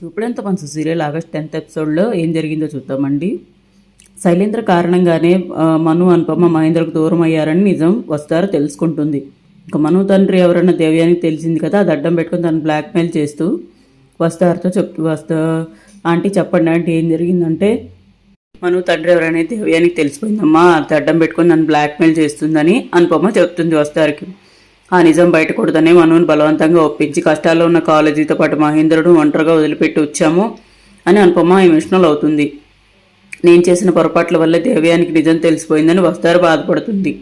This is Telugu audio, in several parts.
చూపుడంత మనసు సీరియల్? ఆగస్ట్ టెన్త్ ఎపిసోడ్లో ఏం జరిగిందో చూద్దామండి. శైలేంద్ర కారణంగానే మను అనుపమ మహేంద్రకు దూరం అయ్యారని నిజం వస్తారో తెలుసుకుంటుంది. ఇక మను తండ్రి ఎవరన్నా దేవ్యానికి తెలిసింది కదా అది అడ్డం పెట్టుకొని తను బ్లాక్మెయిల్ చేస్తూ వస్తారతో చెప్తూ వస్తా ఆంటీ చెప్పండి ఆంటీ ఏం జరిగిందంటే మను తండ్రి ఎవరైనా దేవ్యానికి తెలిసిపోయిందమ్మా అది అడ్డం పెట్టుకొని నన్ను బ్లాక్మెయిల్ చేస్తుందని అనుపమ చెప్తుంది వస్తారుకి. ఆ నిజం బయటకూడదని కొడదనే మనుని బలవంతంగా ఒప్పించి కష్టాల్లో ఉన్న కాలేజీతో పాటు మహేంద్రుడు ఒంటరిగా వదిలిపెట్టి వచ్చాము అని అనుపమ ఎమోషనల్ అవుతుంది. నేను చేసిన పొరపాట్ల వల్ల దేవ్యానికి నిజం తెలిసిపోయిందని వస్తారు బాధపడుతుంది.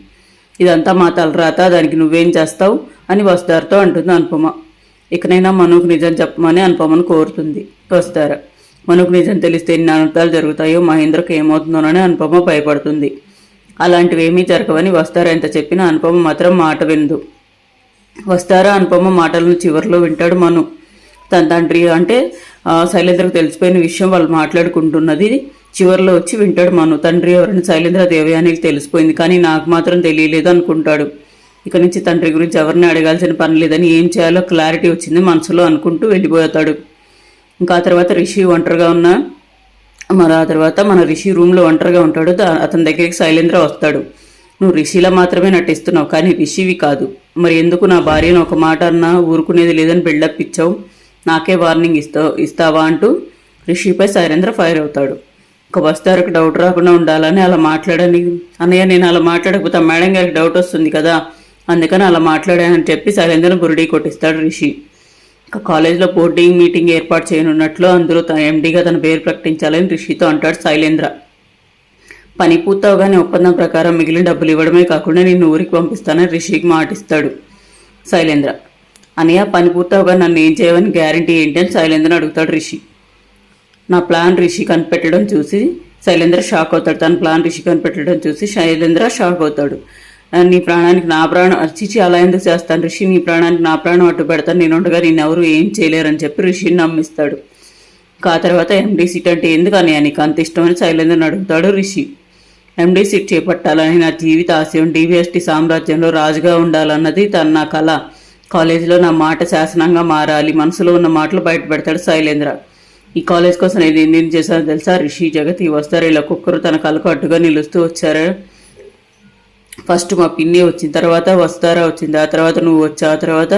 ఇదంతా మా తలరాత దానికి నువ్వేం చేస్తావు అని వస్తారుతో అంటుంది అనుపమ. ఇకనైనా మనుకు నిజం చెప్పమని అనుపమను కోరుతుంది వస్తారు మనుకు నిజం తెలిస్తే ఎన్ని అనర్థాలు జరుగుతాయో మహేంద్రకు ఏమవుతుందోనని అనుపమ భయపడుతుంది. అలాంటివి ఏమీ జరగవని వస్తారు ఎంత చెప్పినా అనుపమ మాత్రం మాట వినదు. వస్తారా అనుపమ మాటలను చివరిలో వింటాడు మను. తన తండ్రి అంటే ఆ, శైలేంద్రకు తెలిసిపోయిన విషయం వాళ్ళు మాట్లాడుకుంటున్నది చివరిలో వచ్చి వింటాడు మను. తండ్రి ఎవరైనా శైలేంద్ర దేవయానికి తెలిసిపోయింది కానీ నాకు మాత్రం తెలియలేదు అనుకుంటాడు. ఇక నుంచి తండ్రి గురించి ఎవరిని అడగాల్సిన పని లేదని ఏం చేయాలో క్లారిటీ వచ్చింది మనసులో అనుకుంటూ వెళ్ళిపోతాడు. ఇంకా ఆ తర్వాత రిషి ఒంటరిగా ఉన్న మరి ఆ తర్వాత మన రిషి రూమ్లో ఒంటరిగా ఉంటాడు. అతని దగ్గరికి శైలేంద్ర వస్తాడు. నువ్వు రిషిలా మాత్రమే నటిస్తున్నావు కానీ రిషివి కాదు. మరి ఎందుకు నా భార్యను ఒక మాట అన్నా ఊరుకునేది లేదని బిల్డప్ ఇచ్చావు? నాకే వార్నింగ్ ఇస్తావు ఇస్తావా అంటూ రిషిపై శైలేంద్ర ఫైర్ అవుతాడు. ఒక వస్తారకు డౌట్ రాకుండా ఉండాలని అలా మాట్లాడని అన్నయ్య నేను అలా మాట్లాడకపోతే ఆ మేడం గారికి డౌట్ వస్తుంది కదా అందుకని అలా మాట్లాడానని చెప్పి శైలేంద్రను బురుడీ కొట్టిస్తాడు రిషి. ఇక కాలేజ్లో బోర్డింగ్ మీటింగ్ ఏర్పాటు చేయనున్నట్లు అందులో తన ఎండీగా తన పేరు ప్రకటించాలని రిషితో అంటాడు శైలేంద్ర పని పూర్తవగానే ఒప్పందం ప్రకారం మిగిలిన డబ్బులు ఇవ్వడమే కాకుండా నిన్ను ఊరికి పంపిస్తానని రిషికి మాటిస్తాడు శైలేంద్ర. అనయ్య పని పూర్తవగా నన్ను ఏం చేయవని గ్యారంటీ ఏంటి అని శైలేంద్రని అడుగుతాడు రిషి. నా ప్లాన్ రిషి కనిపెట్టడం చూసి శైలేంద్ర షాక్ అవుతాడు. తన ప్లాన్ రిషి కనిపెట్టడం చూసి శైలేంద్ర షాక్ అవుతాడు. నీ ప్రాణానికి నా ప్రాణం చిచి అలా ఎందుకు చేస్తాను రిషి? నీ ప్రాణానికి నా ప్రాణం అడ్డు పెడతాను. నేను ఉండగా నేను ఎవరు ఏం చేయలేరని చెప్పి రిషిని నమ్మిస్తాడు. ఆ తర్వాత ఎండీ సీట్ అంటే ఎందుకు అని నీకు అంత ఇష్టమని శైలేంద్రని అడుగుతాడు రిషి. ఎండీ సీట్ చేపట్టాలని నా జీవిత ఆశయం డీవీఎస్టీ సామ్రాజ్యంలో రాజుగా ఉండాలన్నది తన నా కళ కాలేజీలో నా మాట శాసనంగా మారాలి. మనసులో ఉన్న మాటలు బయట పెడతాడు శైలేంద్ర. ఈ కాలేజ్ కోసం నేను ఎన్ని చేశానో తెలుసా? రిషి జగతి వస్తారు ఇలా కుక్కరు తన కళకు అడ్డుగా నిలుస్తూ వచ్చారు. ఫస్ట్ మా పిన్ని వచ్చిన తర్వాత వస్తారా వచ్చింది. ఆ తర్వాత నువ్వు వచ్చా? ఆ తర్వాత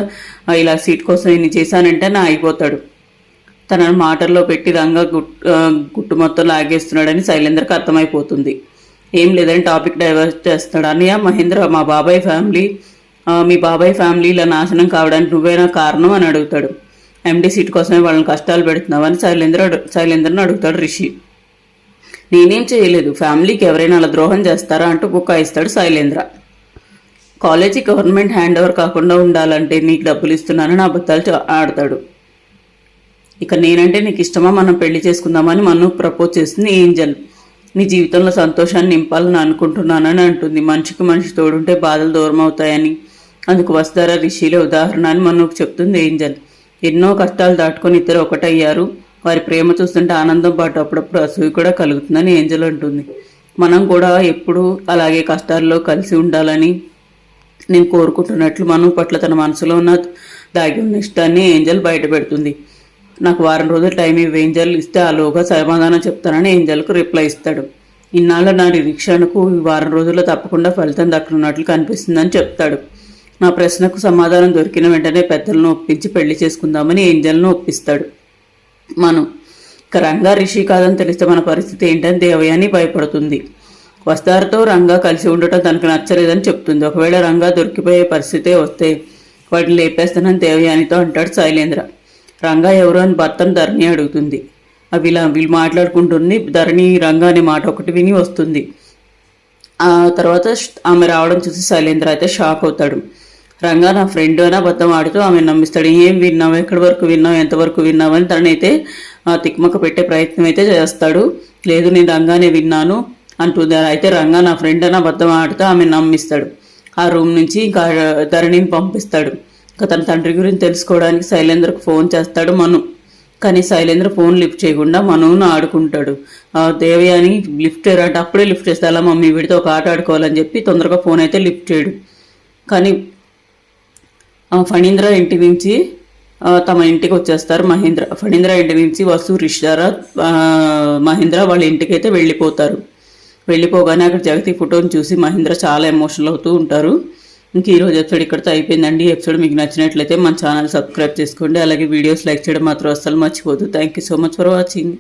ఇలా సీట్ కోసం ఇన్ని చేశానంటే నా అయిపోతాడు. తన మాటల్లో పెట్టి రంగా గుట్ గుట్టు మొత్తం లాగేస్తున్నాడని శైలేంద్రకి అర్థమైపోతుంది. ఏం లేదని టాపిక్ డైవర్ట్ చేస్తాడు అన్నయ్య మహేంద్ర మా బాబాయ్ ఫ్యామిలీ మీ బాబాయ్ ఫ్యామిలీ ఇలా నాశనం కావడానికి నువ్వేనా కారణం అని అడుగుతాడు. ఎండి సీట్ కోసమే వాళ్ళని కష్టాలు పెడుతున్నావని శైలేంద్ర అడు- శైలేంద్రని అడుగుతాడు రిషి. నేనేం చేయలేదు. ఫ్యామిలీకి ఎవరైనా అలా ద్రోహం చేస్తారా అంటూ బుక్కాయిస్తాడు Shailendra. College government hand over కాకుండా ఉండాలంటే నీకు డబ్బులు ఇస్తున్నానని అబద్ధాలు ఆడతాడు. ఇక నేనంటే నీకు ఇష్టమా? మనం పెళ్ళి చేసుకుందామని మను ప్రపోజ్ చేస్తుంది ఏంజల్. నీ జీవితంలో సంతోషాన్ని నింపాలని అనుకుంటున్నానని అంటుంది. మనిషికి మనిషి తోడుంటే బాధలు దూరం అవుతాయని. అందుకు వస్తారా రిషిలే ఉదాహరణ అని మనకు చెప్తుంది ఏంజల్. ఎన్నో కష్టాలు దాటుకొని ఇద్దరు ఒకటయ్యారు. వారి ప్రేమ చూస్తుంటే ఆనందం పాటు అప్పుడప్పుడు అసూయ కూడా కలుగుతుందని ఏంజల్ అంటుంది. మనం కూడా ఎప్పుడూ అలాగే కష్టాల్లో కలిసి ఉండాలని నేను కోరుకుంటున్నట్లు మనం పట్ల తన మనసులో ఉన్న దాగి ఉన్న ఇష్టాన్ని ఏంజల్ బయటపెడుతుంది. నాకు వారం రోజులు టైం ఇవ్వ ఏంజల్ ఇస్తే ఆలోగా సమాధానం చెప్తానని ఏంజల్కు రిప్లై ఇస్తాడు. ఇన్నాళ్ళ నా నిరీక్షణకు ఈ వారం రోజుల్లో తప్పకుండా ఫలితం దక్కనున్నట్లు కనిపిస్తుందని చెప్తాడు. నా ప్రశ్నకు సమాధానం దొరికిన వెంటనే పెద్దలను ఒప్పించి పెళ్ళి చేసుకుందామని ఏంజల్ను ఒప్పిస్తాడు. మనం ఇక రంగా రిషి కాదని తెలిస్తే మన పరిస్థితి ఏంటని దేవయాని భయపడుతుంది. వస్తారతో రంగా కలిసి ఉండటం తనకు నచ్చలేదని చెప్తుంది. ఒకవేళ రంగా దొరికిపోయే పరిస్థితే వస్తే వాటిని లేపేస్తానని దేవయానితో అంటాడు శైలేంద్ర. రంగా ఎవరు అని భర్తను ధరణి అడుగుతుంది. అవి ఇలా వీళ్ళు మాట్లాడుకుంటుంది ధరణి రంగా అనే మాట ఒకటి విని వస్తుంది. ఆ తర్వాత ఆమె రావడం చూసి శైలేంద్ర అయితే షాక్ అవుతాడు. రంగా నా ఫ్రెండ్ అని అబద్ధం ఆడుతూ ఆమె నమ్మిస్తాడు. ఏం విన్నావు? ఎక్కడి వరకు విన్నావు? ఎంతవరకు విన్నావు? అని తనైతే ఆ, తిక్మక పెట్టే ప్రయత్నం అయితే చేస్తాడు. లేదు నేను రంగానే విన్నాను అంటుంది. అయితే రంగా నా ఫ్రెండ్ అని అబద్ధం ఆడుతూ ఆమె నమ్మిస్తాడు. ఆ రూమ్ నుంచి ఇంకా ధరణిని పంపిస్తాడు. తన తండ్రి గురించి తెలుసుకోవడానికి శైలేంద్రకు ఫోన్ చేస్తాడు మను. కానీ శైలేంద్ర ఫోన్ లిఫ్ట్ చేయకుండా మనువును ఆడుకుంటాడు. ఆ దేవయాని లిఫ్ట్ చేయరాట అప్పుడే లిఫ్ట్ చేస్తే అలా మమ్మీ వీడితో ఒక ఆట ఆడుకోవాలని చెప్పి తొందరగా ఫోన్ అయితే లిఫ్ట్ చేయడు. కానీ ఫణీంద్ర ఇంటి నుంచి తమ ఇంటికి వచ్చేస్తారు మహేంద్ర. ఫణీంద్ర ఇంటి నుంచి వసు రిషారా మహేంద్ర వాళ్ళ ఇంటికి అయితే వెళ్ళిపోతారు. వెళ్ళిపోగానే అక్కడ జగతి ఫోటోని చూసి మహేంద్ర చాలా ఎమోషనల్ అవుతూ ఉంటారు. ఇంక ఈ రోజు ఎపిసోడ్ ఇక్కడితో అయిపోయిందండి. ఎపిసోడ్ మీకు నచ్చినట్లయితే మన ఛానల్ సబ్స్క్రైబ్ చేసుకోండి. అలాగే వీడియోస్ లైక్ చేయడం మాత్రం అస్సలు మర్చిపోదు thank you so much for watching